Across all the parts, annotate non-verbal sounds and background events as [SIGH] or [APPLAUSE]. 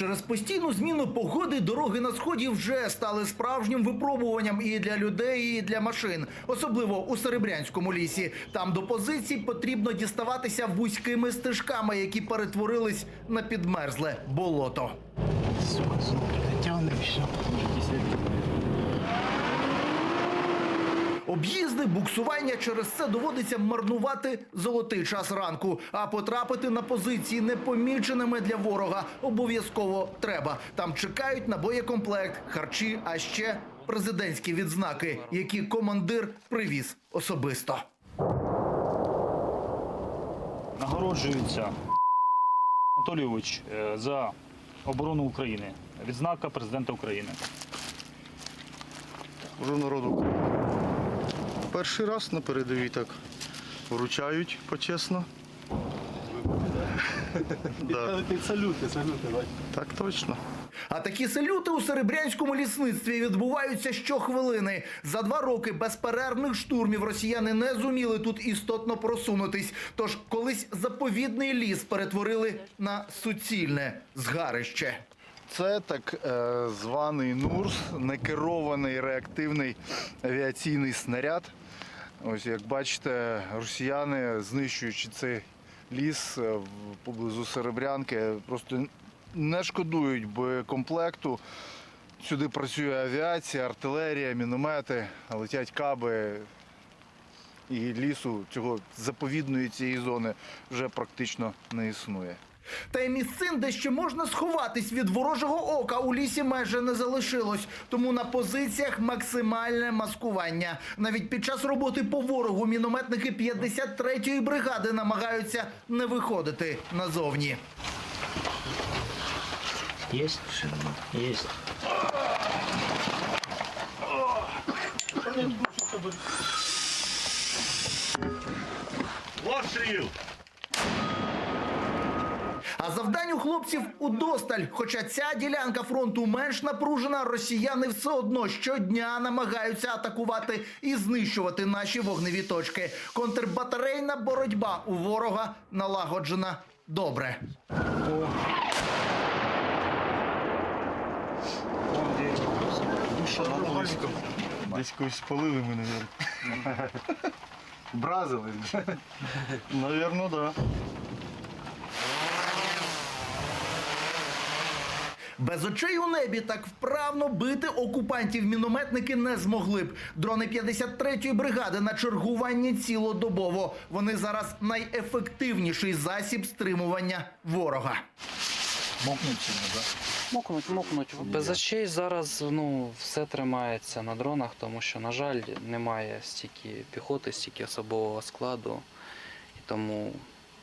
Через постійну зміну погоди дороги на сході вже стали справжнім випробуванням і для людей, і для машин, особливо у Серебрянському лісі. Там до позицій потрібно діставатися вузькими стежками, які перетворились на підмерзле болото. Сука, сука, все. Об'їзди, буксування через це доводиться марнувати золотий час ранку. А потрапити на позиції непоміченими для ворога обов'язково треба. Там чекають на боєкомплект, харчі, а ще президентські відзнаки, які командир привіз особисто. Нагороджується Анатолійович е, за оборону України. Відзнака президента України. Вже народу України. Перший раз на передовій так вручають почесно. [LAUGHS] Да, Салюти, салюти. так точно. А такі салюти у серебрянському лісництві відбуваються щохвилини. За два роки безперервних штурмів росіяни не зуміли тут істотно просунутись. Тож колись заповідний ліс перетворили на суцільне згарище. Це так е, званий НУРС, некерований реактивний авіаційний снаряд. Ось як бачите, росіяни, знищуючи цей ліс е, поблизу Серебрянки, просто не шкодують боєкомплекту. Сюди працює авіація, артилерія, міномети, летять каби. І лісу цього заповідної цієї зони вже практично не існує. Та й місцин, де ще можна сховатись від ворожого ока, у лісі майже не залишилось. Тому на позиціях максимальне маскування. Навіть під час роботи по ворогу мінометники 53-ї бригади намагаються не виходити назовні. Есть? Есть. А завдань у хлопців удосталь. Хоча ця ділянка фронту менш напружена, росіяни все одно щодня намагаються атакувати і знищувати наші вогневі точки. Контрбатарейна боротьба у ворога налагоджена добре. Десь когось спалили ми, мабуть. Бразили. Навірно, так. Без очей у небі так вправно бити окупантів мінометники не змогли б. Дрони 53-ї бригади на чергуванні цілодобово. Вони зараз найефективніший засіб стримування ворога. Мокнуть сильно, так? Мокнуть, мокнуть. Без очей зараз ну, все тримається на дронах, тому що, на жаль, немає стільки піхоти, стільки особового складу. І тому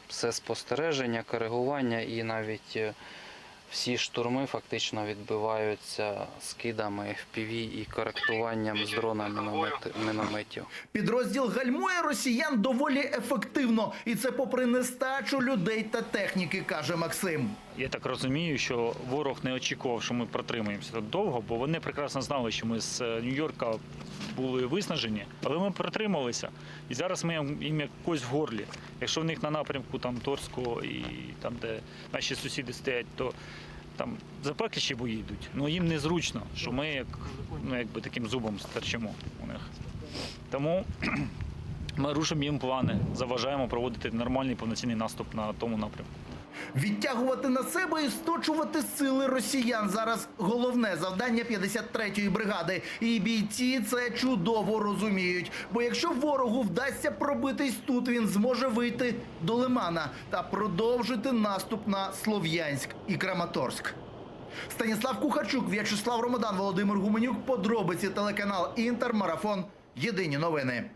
все спостереження, коригування і навіть е, всі штурми фактично відбиваються скидами FPV і коректуванням з дрона міномет- мінометів. Підрозділ гальмує росіян доволі ефективно, і це попри нестачу людей та техніки, каже Максим. Я так розумію, що ворог не очікував, що ми протримаємося тут довго, бо вони прекрасно знали, що ми з е, Нью-Йорка були виснажені, але ми протрималися. І зараз ми їм як кость в горлі. Якщо в них на напрямку там Торського і там, де наші сусіди стоять, то там запекліші бої йдуть. Ну їм незручно, що ми як ну, якби таким зубом стерчимо у них. Тому [CLEARS THROAT] ми рушимо їм плани, заважаємо проводити нормальний повноцінний наступ на тому напрямку. Відтягувати на себе і сточувати сили росіян зараз головне завдання 53-ї бригади. І бійці це чудово розуміють. Бо якщо ворогу вдасться пробитись тут, він зможе вийти до Лимана та продовжити наступ на Слов'янськ і Краматорськ. Станіслав Кухарчук, В'ячеслав Ромадан, Володимир Гуменюк. Подробиці телеканал Інтер. Марафон. Єдині новини.